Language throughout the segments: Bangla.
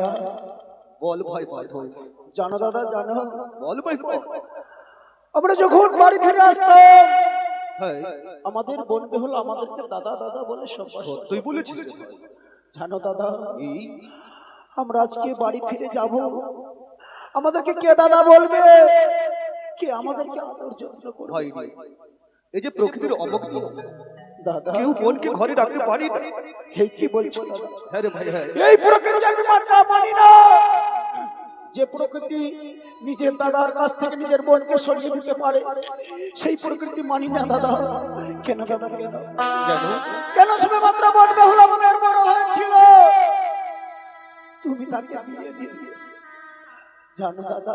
দাদা বল ভাই ভাই ভাই জানো দাদা জানো বল ভাই বল আমরা যখন বাড়ি ফিরে আসতাম হ্যাঁ আমাদের বলবে হলো আমাদেরকে দাদা দাদা বলে সব তুই বলেছিস জানো দাদা এই আমরা আজকে বাড়ি ফিরে যাব। আমাদেরকে কে দাদা বলবে? কে আমাদেরকে আদর যত্ন করবে? এই যে প্রকৃতির অবজ্ঞ। দাদা কেউ বোনকে ঘরে রাখতে পারি না। এই কি বলছো? হ্যাঁ রে ভাই হ্যাঁ। এই প্রকৃতি আমি বাচ্চা মানি না। যে প্রকৃতি নিজের দাদার কাছ থেকে নিজের বোনকে সরিয়ে দিতে পারে সেই প্রকৃতি মানি না দাদা। কেন দাদা কেন? জানো? কেন শুধুমাত্র বোন বেহুল আমাদের বড় হয়েছিল? তুমি তাকে বিয়ে দিয়ে জানো দাদা?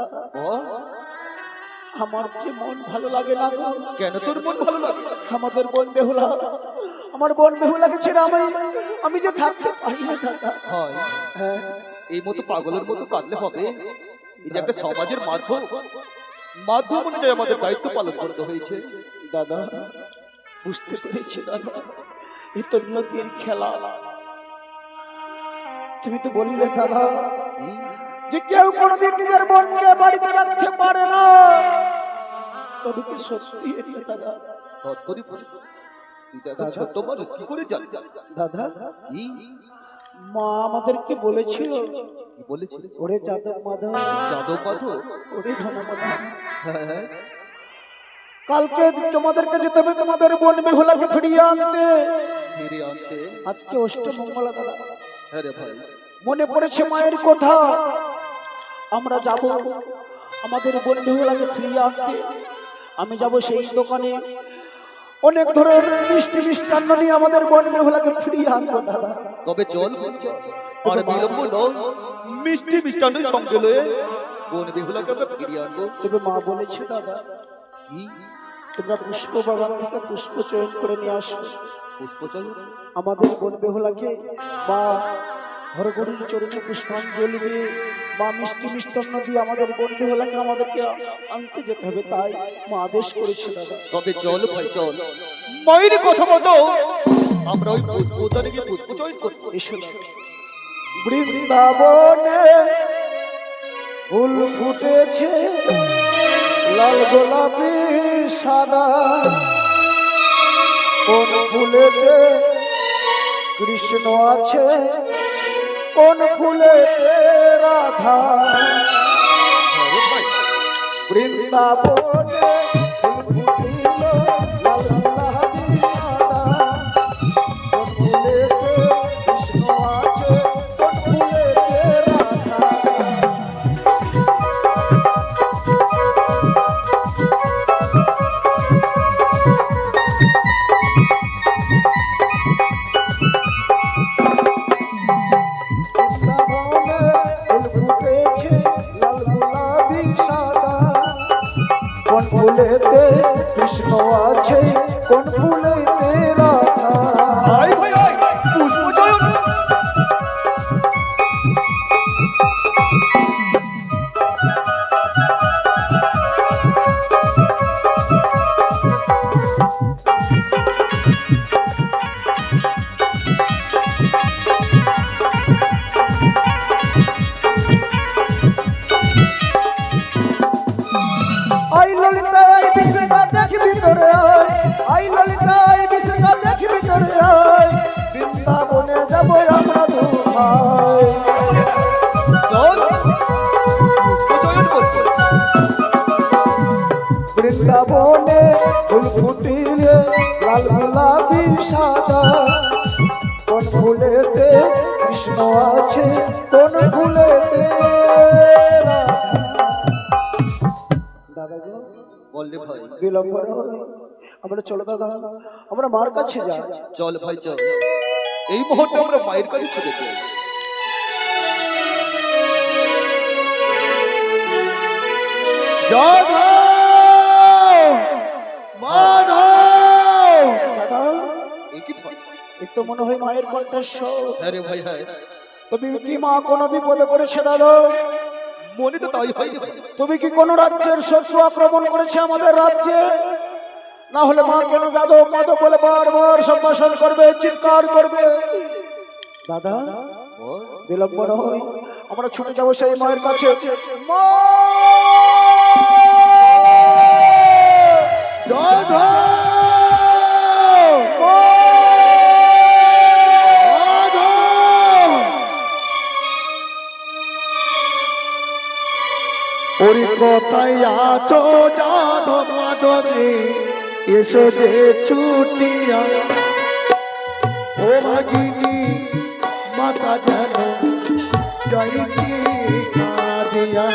আমার যে মন ভালো লাগে না। কেন তোর মন ভালো লাগে? আমাদের বোন বেহুলা আমার বোন বেহুলাকে ছেড়ে আমি আমি যে থাকতে পারি না দাদা। হয়। হ্যাঁ। এই মতো পাগলের মতো কাঁদলে হবে? এই যে একটা সমাজের মাধ্যম। মাধ্যম অনুযায়ী আমাদের দায়িত্ব পালন করতে হয়েছে। দাদা বুঝতে পেরেছি দাদা। এই তো নদীর খেলা। তুমি তো বললে দাদা। যে কেউ কোনোদিন নিজের বোনকে বাড়িতে রাখতে পারে না। তবে কি সত্যি এটা দাদা? সত্তরই তুই তো এখন ছোট্ট মানুষ কি করে জানি দাদা কি? মা আমাদেরকে বলেছিল? কি বলেছিলি? ওরে যাদব মাধব। যাদব পাথর ওরে ধন হ্যাঁ কালকে তোমাদেরকে যেতে হবে তোমাদের বোন বেহুলাকে ফিরিয়ে আনতে? আজকে অষ্টমঙ্গলা দাদা। হ্যাঁ রে ভাই। মনে পড়েছে মায়ের কথা। আমরা যাব। আমাদের বোন বেহুলাকে ফিরিয়ে আনতে। আমি যাব সেই দোকানে। অনেক ধরনের মিষ্টি মিষ্টান্ন নিয়ে আমাদের বোন বেহুলাকে ফিরিয়ে আনব দাদা। তবে চল। আর বিলম্ব মিষ্টি মিষ্টান্ন সঙ্গে লয়ে বোন বেহুলাকে আমরা ফিরিয়ে আনব। তবে মা বলেছে দাদা কি? তোমরা পুষ্প বাগান থেকে পুষ্প চয়ন করে নিয়ে আসবে পুষ্প চল আমাদের বোন বেহুলাকে বা হরগরির চরণে পুষ্পাঞ্জলি দিয়ে বা মিষ্টি মিষ্টান্ন দিয়ে আমাদের বোন বেহুলাকে আমাদেরকে আনতে যেতে হবে তাই মা আদেশ করেছে দাদা। তবে চল ভাই চল। মায়ের কথা মতো আমরা ওই পুষ্প উদ্যানে গিয়ে পুষ্প চয়ন করব। এসো বৃন্দাবনে ফুল ফুটেছে লাল গোলাপি সাদা। কোন ফুলেতে কৃষ্ণ আছে? কোন ফুলে রাধা? বৃন্দাবনে বিলম্ব না হয়। আমরা চলো দাদা আমরা মার কাছে যাই। চল ভাই চল। এই মুহূর্তে আমরা মায়ের কাছে ছুটে যাই। তো মনে হয় মায়ের কণ্ঠস্বর। হ্যাঁ ভাই হ্যাঁ। তুমি কি মা কোনো বিপদে পড়েছে দাদা? মনে তো তাই হয় তুমি কি কোন রাজ্যের শত্রু আক্রমণ করেছে আমাদের রাজ্যে না হলে মা কেন যাদব মাদক বলে বারবার সম্ভাষণ করবে, চিৎকার করবে দাদা বল। বিলম্ব নয় আমরা ছুটে যাব সেই মায়ের কাছে মা! মা! ওরে আছো যাদব মাধবে এসো যে ছুটিয়া ও ভাগিনী মাতা যেন যাইছি কাঁদিয়া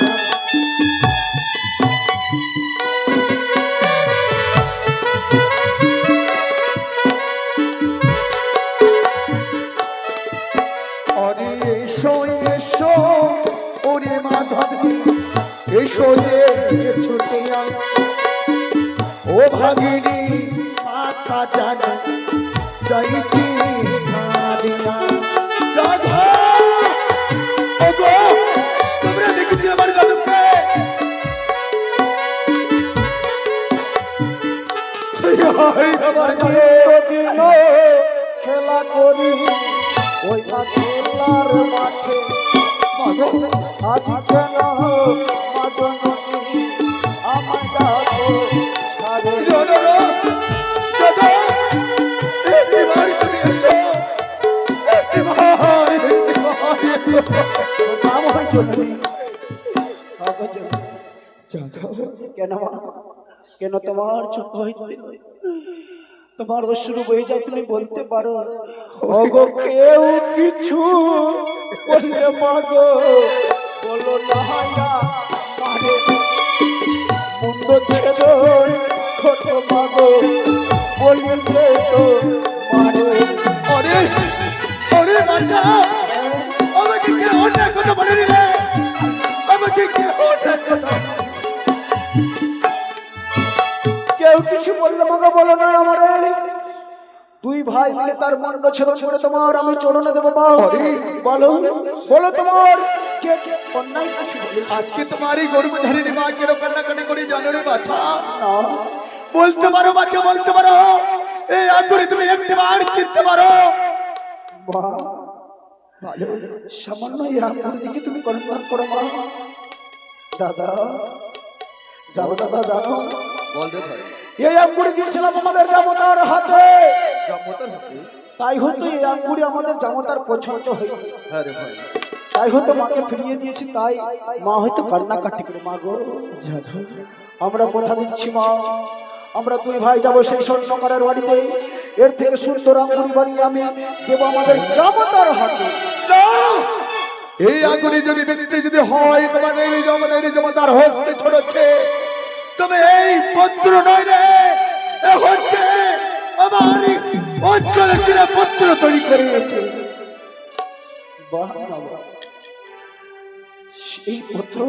কেন হয়। কেন তোমার চুপ হইতে তোমার অশ্রু বয়ে যায় তুমি বলতে পারো অগো কেউ কিছু বললে মাগো বলো না মারে মুন্ড ছেদ ছোট মাগো বলিলে তো মারে। ওরে ওরে বাচ্চা আমাকে কে অন্যায় কথা বলে নিলে আমাকে কে অন্যায় কথা কেউ কিছু বললে মাগো বলো না আমারে। দুই ভাই মিলে তার মন্ড ছেদন করে তোমার আমি চরণে দেবো মা বলো বলো তোমার। কে অন্যায় কিছু? আজকে তোমারই গর্ভধারিণী মা কেন কান্নাকাটি করে জানো রে বাচ্চা বলতে পারো বাচ্চা বলতে পারো। এই আদরে তুমি একটি বার চিনতে পারো। ভালো সামান্য এই আঙ্গুর দিকে তুমি কর্ণপাত করো মা। দাদা জানো দাদা জানো বল রে ভাই। এই আঙ্গুরি দিয়েছিলাম আমাদের জামতার হাতে। জামতার হাতে? তাই হয়তো এই আঙ্গুরি আমাদের জামতার পছন্দ হয়ে হ্যাঁ রে ভাই। তাই হয়তো মাকে ফিরিয়ে দিয়েছি, তাই মা হয়তো কান্নাকাটি করে, মা গো আমরা কথা দিচ্ছি, মা। আমরা দুই ভাই যাব সেই স্বর্ণকারের বাড়িতে। এর থেকে সুন্দর আঙ্গুরি বানিয়ে আমি দেবো আমাদের জামতার হাতে! এই আগুনে যদি ব্যক্তি যদি হয়, তোমাদের এই জমানের জমাতার হস্তে ছড়ছে। তবে এই পত্র নয় রে, এ হচ্ছে আমার অঞ্চলে ছিল পত্র তৈরি করিয়েছে বাহ। এই পত্র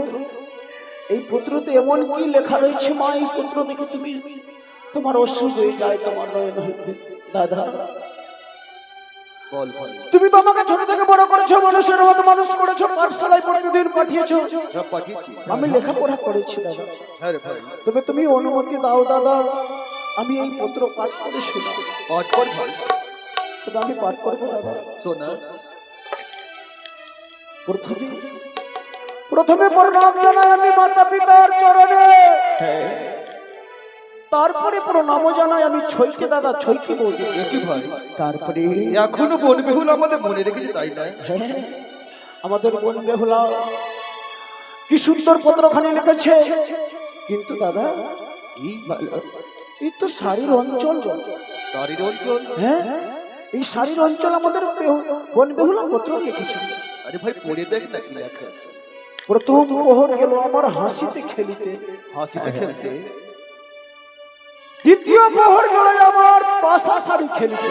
এই পত্রতে এমন কি লেখা রয়েছে মা? এই পত্র দেখে তুমি তোমার অসুখ হয়ে যায় তোমার নয়ন হইতে। দাদা তুমি তো আমাকে ছোট থেকে বড় করেছ মানুষের মতো মানুষ করেছ পাঠশালায় প্রতিদিন পাঠিয়েছো। আমি লেখাপড়া করেছি দাদা। হ্যাঁ তবে তুমি অনুমতি দাও দাদা আমি এই পত্র পাঠ করে শোনাব। পাঠ কর তবে আমি পাঠ করব দাদা। শোনা। প্রথমে প্রথমে প্রণাম জানাই আমি মাতা পিতার চরণে। তারপরে প্রণাম জানাই আমি ছইকে দাদা ছইকে বলব একই ভাই? তারপরে এখনও বন বেহুল আমাদের মনে রেখেছে তাই না? হ্যাঁ, আমাদের বোন বেহুলা কি সুন্দর পত্রখানি লিখেছে। কিন্তু দাদা এই এই তো শাড়ির অঞ্চল। শাড়ির অঞ্চল? হ্যাঁ এই শাড়ির অঞ্চল আমাদের বোন বেহুলা পত্র লিখেছে। আরে ভাই পড়ে দেখ না কি লেখা আছে। প্রথম প্রহর গেল আমার হাসিতে খেলিতে। হাসিতে খেলতে। দ্বিতীয় প্রহর গেল আমার পাশা শাড়ি খেলিতে।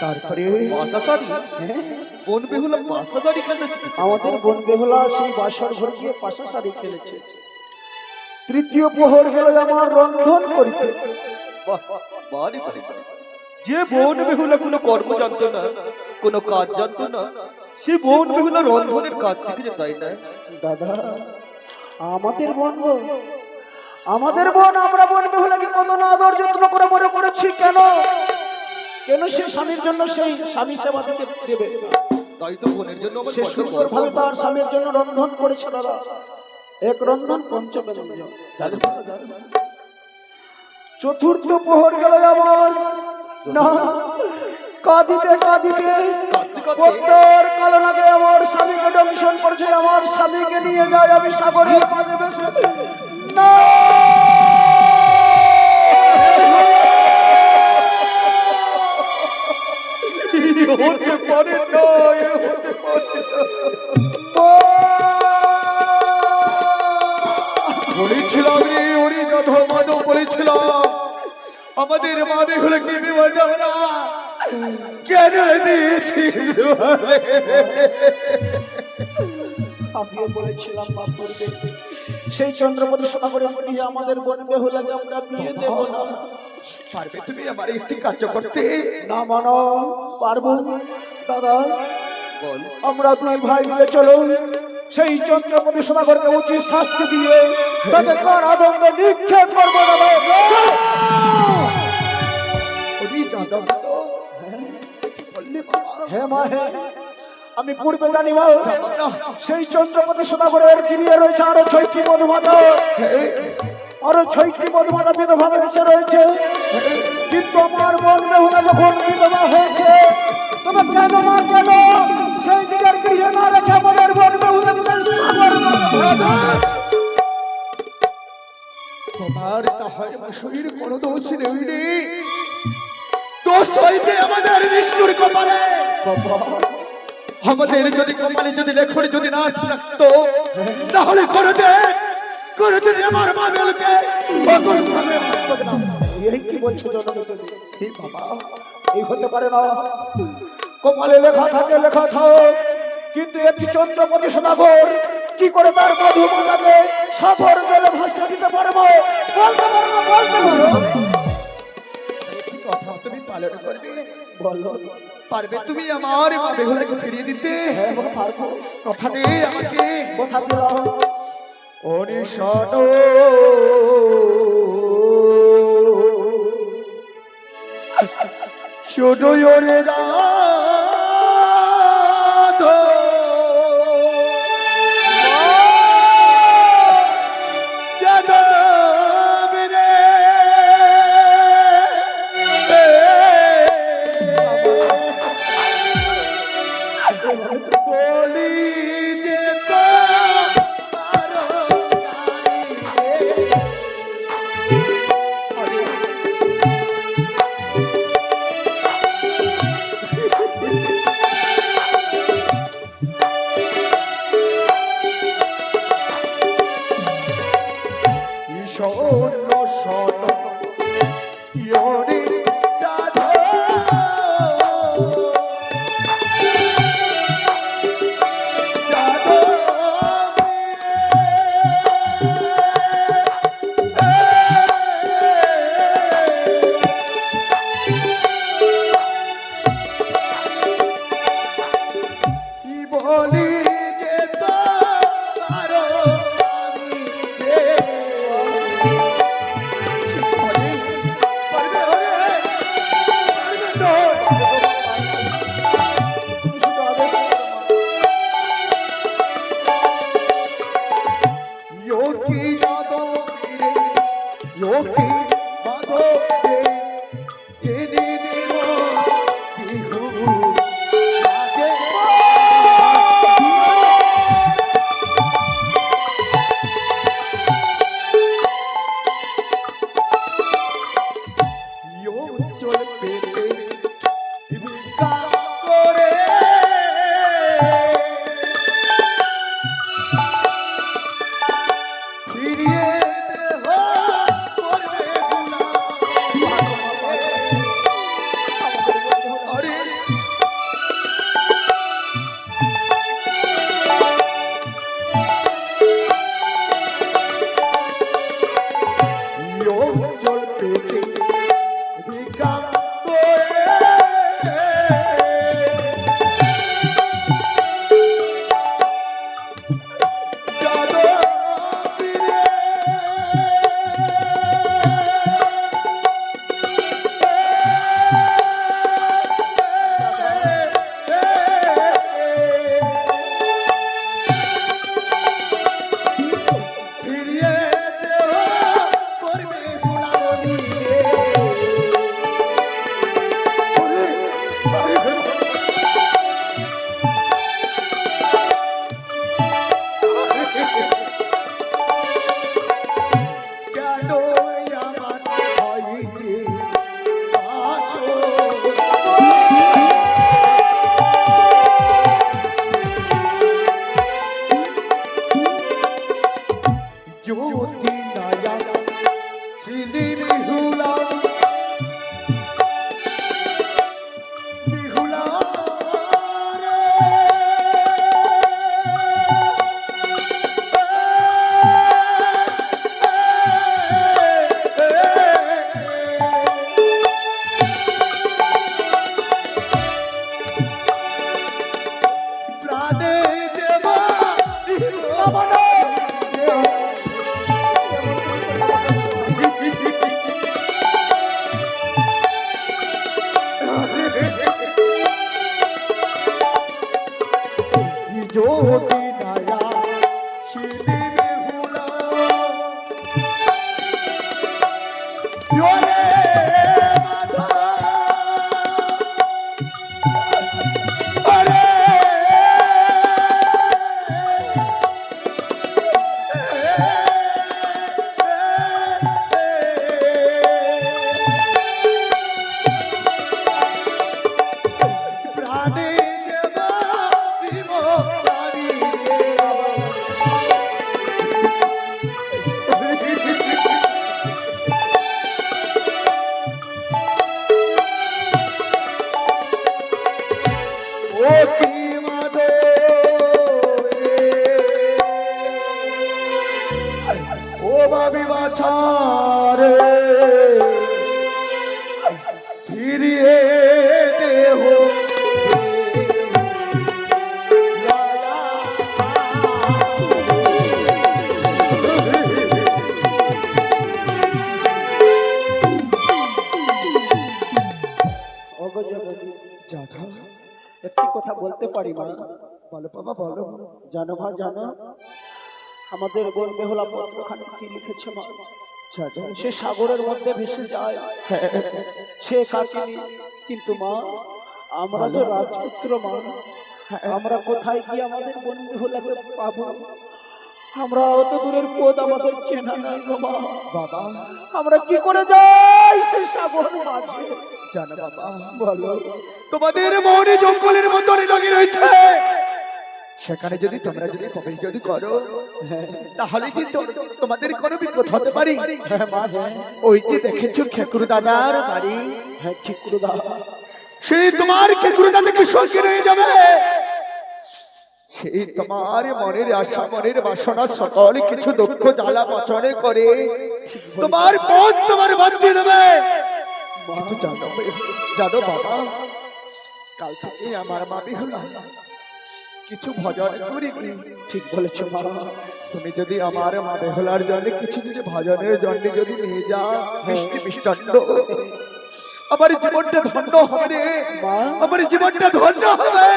তারপরে বাসা শাড়ি? হ্যাঁ, বন বেহুলা বাসা শাড়ি আমাদের বোন বেহুলা সেই বাসর ঘর গিয়ে পাশা শাড়ি খেলেছে। তৃতীয় প্রহর গেল আমার রন্ধন করিতে। যে বন বেহুলা কোনো কর্ম জানতো না কোনো কাজ জানতো না সে বন বিভিন্ন রন্ধনের কাজ শিখেছে তাই না? দাদা আমাদের বোন আমাদের বোন আমরা বোন বেহুলাকে কত না আদর যত্ন করে বড় করেছি কেন? কেন সে স্বামীর জন্য সেই স্বামী সেবা দিতে দেবে? তাই তো বোনের জন্য সে বড্ড সুন্দর ভাবে তার স্বামীর জন্য রন্ধন করেছে দাদা। এক রন্ধন পঞ্চব্যঞ্জন। চতুর্থ প্রহর গেল আমার। না কাঁদিতে কাঁদিতে? পদ্মার কালো নাগে আমার স্বামীকে দংশন করেছে, আমার স্বামীকে নিয়ে যায় আমি সাগরের মাঝে বেসে। না! হতে পারে না বলেছিলাম রে ওরে যাদব মাধব বলেছিলাম, আমাদের মা বেহুলে কি বিপদ আমরা কেন দিয়েছিস? আমিও বলেছিলাম মা পূর্বে সেই চন্দ্রপতি সোনাগরের নিয়ে আমাদের বোন বেহুলাকে আমরা বিয়ে দেব না। পারবে তুমি আমার একটি কাজ করতে? না মানো পারব। দাদা বল। আমরা দুই ভাই মিলে চলো। সেই চন্দ্রপতি সোনাগরকে উচিত শাস্তি দিয়ে তাকে কারাদণ্ডে নিক্ষেপ করব দাদা আমি পূর্বে জানি মা, সেই চন্দ্রপতি সোনাগরের গিরিয়ে রয়েছে, আরও ছয়টি মধুমাতা আরও ছয়টি মধুমাতা বিধবা এসে রয়েছে। কিন্তু আমার মন বেহুলা যখন বিধবা হয়েছে, তবে কেন মা, কেন? সেই গৃহে না রেখে আমাদের মন। তোমার তাহার শরীর কোনো দোষ নেই আমাদের কপালে। যদি কপালে, যদি লেখনে যদি না রাখতো, তাহলে কোনোদিন কোনোদিন আমার মা কি বলছো এই হতে পারে না। কপালে লেখা থাকে, লেখা থাক। কিন্তু একটি চন্দ্রপতি সদাগর কি করে তার মধুমাতাকে সাগর জলে ভাসিয়ে দিতে পারব? বলতে পারব বলতে পারব কথা তুমি পালন করবে, বলো, পারবে তুমি আমার বেহুলাকে ফিরিয়ে দিতে? হ্যাঁ পারব। কথা দে আমাকে, কথা দিলাম। অনিশন। শুধু শোনো ওরে ও ও বাবি ফিরিয়ে দেহ। একটি কথা বলতে পারি মা বলো বাবা, বলো। জানো মা, জানো। আমাদের বোন বেহুলা পত্রখানে কি লিখেছে মা? সে সাগরের মধ্যে ভেসে যায়। সে কাকিনি কিন্তু মা আমরা তো রাজপুত্র মা। আমরা কোথায় গিয়ে আমাদের বোন বেহুলাকে পাবো? আমরা অত দূরের পথ আমাদের চেনা নাই গো মা। বাবা। আমরা কি করে যাই সে সাগর মাঝে? জানো বাবা। বলো। তোমাদের মনে জঙ্গলের মতো লেগে রয়েছে। সেখানে যদি তোমরা যদি প্রবেশ যদি করো তাহলে কিন্তু তোমাদের কোনো বিপদ হতে পারি। হ্যাঁ হ্যাঁ। ওই যে দেখেছ খেকুর দাদার বাড়ি? হ্যাঁ ঠিক করে দাও সেই তোমার খেকুর দাদাকে সঙ্গে রয়ে যাবে? সেই তোমার মনের আশা মনের বাসনা সকল কিছু দুঃখ জ্বালা পচনে করে তোমার পথ তোমার বাঁচিয়ে দেবে। জানো জানো বাবা কাল থেকে আমার মা বিহুলা কিছু ভজন করিনি ঠিক বলেছ মা। তুমি যদি আমার মা বেহলার জন্য কিছু কিছু ভজনের জন্য যদি নিয়ে যাও। মিষ্টি মিষ্টান্ন। আমার জীবনটা ধন্য হবে রে। মা। আমার জীবনটা ধন্য হবে।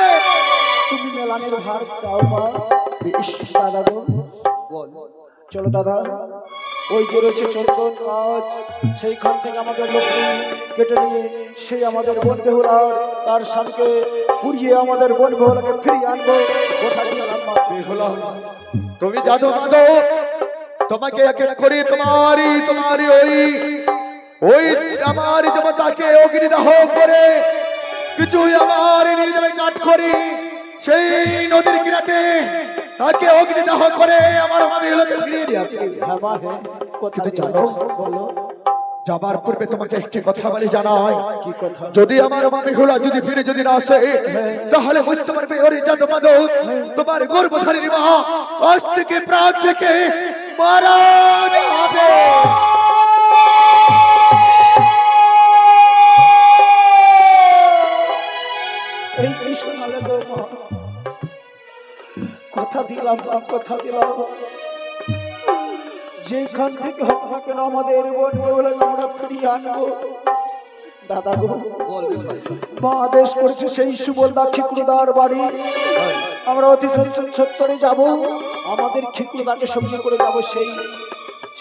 তুমি মেলানের ভার দাও মা। বেশ দাদা বল। চলো দাদা। ওই যে রয়েছে চন্দন গাছ সেইখান থেকে আমাদের লক্ষ্মী কেটে নিয়ে সেই আমাদের বন বেহুলার তার স্বামীকে পুড়িয়ে আমাদের বন বেহুলাকে ফিরিয়ে আনব কোথা দিয়ে আনব? বেহুলা তুমি জাদু মাদো তোমাকে এক এক করে তোমারই তোমারই ওই ওই আমার জমতাকে অগ্নিদাহ করে কিছু আমার নিয়ে যাবে কাঠ করি সেই নদীর কিনাতে তাকে অগ্নিদাহ করে আমার মা বেহুলাকে ফিরিয়ে দিয়েছে হ্যাঁ হ্যাঁ কিন্তু জানো? বলো যাবার পূর্বে তোমাকে একটি কথা বলে জানাই। কি কথা? যদি আমার মা বেহুলা যদি ফিরে যদি না আসে তাহলে বুঝতে পারবে ওরে জাদু মাদক তোমার গর্ভধারী মা আজ থেকে প্রাণ থেকে মারা মা? কথা দিলাম কথা দিলাম। যেখান থেকে হোক না কেন আমাদের বোন বলে আমরা ফিরিয়ে আনব। দাদা গো মা আদেশ করেছে সেই সুবলদা খিকুরদার বাড়ি। আমরা অতি সত্তরে যাব। আমাদের খিকুরদাকে সঙ্গে করে যাব সেই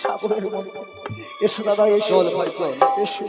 সাগরের মধ্যে। এসো দাদা এসো। এসো।